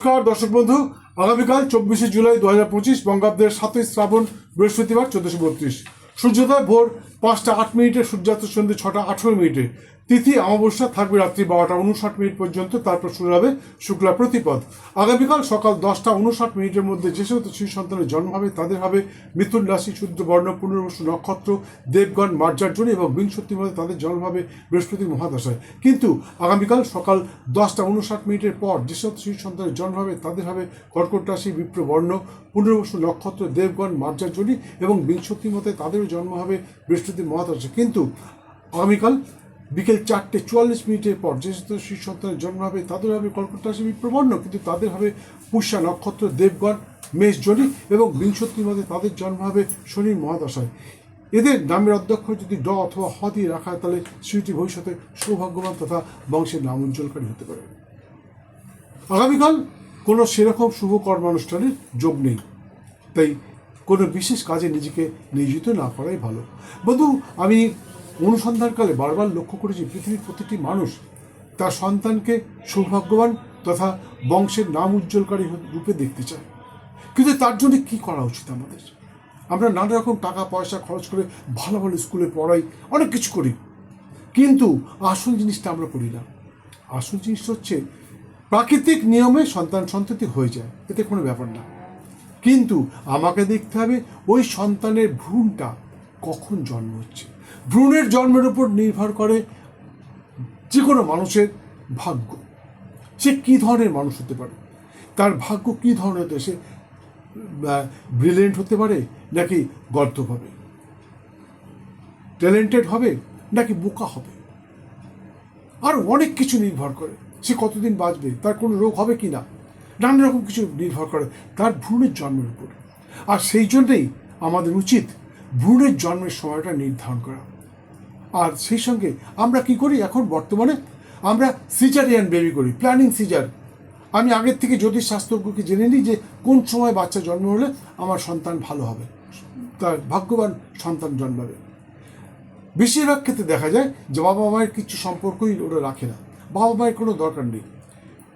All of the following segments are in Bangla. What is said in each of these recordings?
নমস্কার, দর্শক বন্ধু। আগামীকাল চব্বিশে জুলাই দু হাজার পঁচিশ, বঙ্গাব্দের সাতই শ্রাবণ, বৃহস্পতিবার চোদ্দশো বত্রিশ। সূর্যোদয় ভোর পাঁচটা আট মিনিটে, সূর্যাস্ত সন্ধ্যে ছটা আঠেরো মিনিটে। তিথি অমাবস্যা থাকবে রাত্রি বারোটা উনষাট মিনিট পর্যন্ত, তারপর শুরু হবে শুক্লা প্রতিপদ। আগামীকাল সকাল দশটা উনষাট মিনিটের মধ্যে যে সমস্ত শিশু সন্তানের জন্ম হবে, তাদের হবে মিথুন রাশি, শুদ্ধ বর্ণ, পুনর্বসু নক্ষত্র, দেবগণ মার্জার্জনী এবং বিংশতির মধ্যে তাদের জন্ম হবে বৃহস্পতি মহাদশায়। কিন্তু আগামীকাল সকাল দশটা উনষাট মিনিটের পর যে সমস্ত শিশু সন্তানের জন্ম হবে, তাদের হবে কর্কট রাশি বিপ্র বর্ণ পুনর্বসু নক্ষত্র, দেবগণ মার্জার্জনী এবং বিংশতির মধ্যে তাদেরও জন্ম হবে বৃহস্পতি মহাদশায়। কিন্তু আগামীকাল বিকেল চারটে চুয়াল্লিশ মিনিটের পর যে সমস্ত শিশু সন্তানের জন্ম হবে, তাদের হবে কর্কট রাশি বিপ্রবর্ণ কিন্তু তাদের হবে পুষ্যা নক্ষত্র, দেবগণ, মেষ জনি এবং বিংশতির মধ্যে তাদের জন্ম হবে শনি মহাদশায়। এদের নামের অধ্যক্ষ যদি ড অথবা হ দিয়ে রাখা হয়, তাহলে শিশুটি ভবিষ্যতে সৌভাগ্যবান তথা বংশের নাম উজ্জ্বলকারী হতে পারে। আগামীকাল কোনো সেরকম শুভ কর্মানুষ্ঠানের যোগ নেই। তাই কোনো বিশেষ কাজে নিজেকে নিয়োজিত না করাই ভালো। বন্ধু, আমি অনুসন্ধানকালে বারবার লক্ষ্য করেছি পৃথিবীর প্রতিটি মানুষ তার সন্তানকে সৌভাগ্যবান তথা বংশের নাম উজ্জ্বলকারী রূপে দেখতে চায়। কিন্তু তার জন্য কী করা উচিত আমাদের? আমরা নানা রকম টাকা, পয়সা খরচ করে ভালো ভালো স্কুলে পড়াই, অনেক কিছু করি। কিন্তু আসল জিনিসটা আমরা করি না। আসল জিনিসটা হচ্ছে প্রাকৃতিক নিয়মে সন্তান সন্ততি হয়ে যায়। এতে কোনো ব্যাপার না। কিন্তু আমাকে দেখতে হবে ওই সন্তানের ভ্রূণটা কখন জন্ম হচ্ছে। ভ্রূণের জন্মের উপর নির্ভর করে যে কোনো মানুষের ভাগ্য। সে কী ধরনের মানুষ হতে পারে? তার ভাগ্য কী ধরনের হতে সে ব্রিলিয়েন্ট হতে পারে নাকি গর্ত হবে? ট্যালেন্টেড হবে নাকি বোকা হবে? আর অনেক কিছু নির্ভর করে। সে কতদিন বাঁচবে? তার কোনো রোগ হবে কি না? নানা রকম কিছু নির্ভর করে তার ভ্রূণের জন্মের উপর। আর সেই জন্যেই আমাদের উচিত ভ্রূণের জন্মের সময়টা নির্ধারণ করা। আর সেই সঙ্গে আমরা কি করি এখন বর্তমানে? আমরা সিজারিয়ান বেবি করি প্ল্যানিং সিজার আমি আগের থেকে জ্যোতিষ শাস্ত্রজ্ঞকে জেনে নিই যে কোন সময় বাচ্চা জন্ম হলে আমার সন্তান ভালো হবে। তার ভাগ্যবান সন্তান জন্মাবে। বেশিরভাগ ক্ষেত্রে দেখা যায় যে বাবা মায়ের কিছু সম্পর্কই ওরা রাখে না। বাবা মায়ের কোনো দরকার নেই।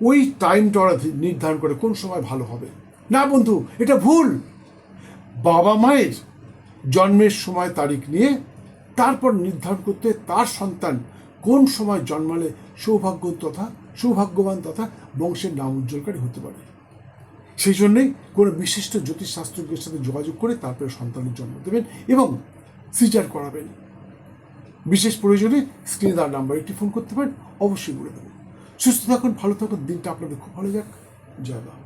ওই টাইমটা ওরা নির্ধারণ করে কোন সময় ভালো হবে। না বন্ধু, এটা ভুল। বাবা মায়ের জন্মের সময় তারিখ নিয়ে, তারপর নির্ধারণ করতে তার সন্তান কোন সময় জন্মালে সৌভাগ্য তথা সৌভাগ্যবান তথা বংশের নাম উজ্জ্বলকারী হতে পারে। সেই জন্যেই কোনো বিশিষ্ট জ্যোতিষশাস্ত্রজ্ঞের সাথে যোগাযোগ করে তারপরে সন্তানের জন্ম দেবেন এবং সিজার করাবেন। বিশেষ প্রয়োজনে স্ক্রিনে তার নাম্বার একটি ফোন করতে পারেন, অবশ্যই বলে দেবেন সুস্থ থাকুন, ভালো থাকুন, দিনটা আপনাদের খুব ভালো যাক। জয় বাবা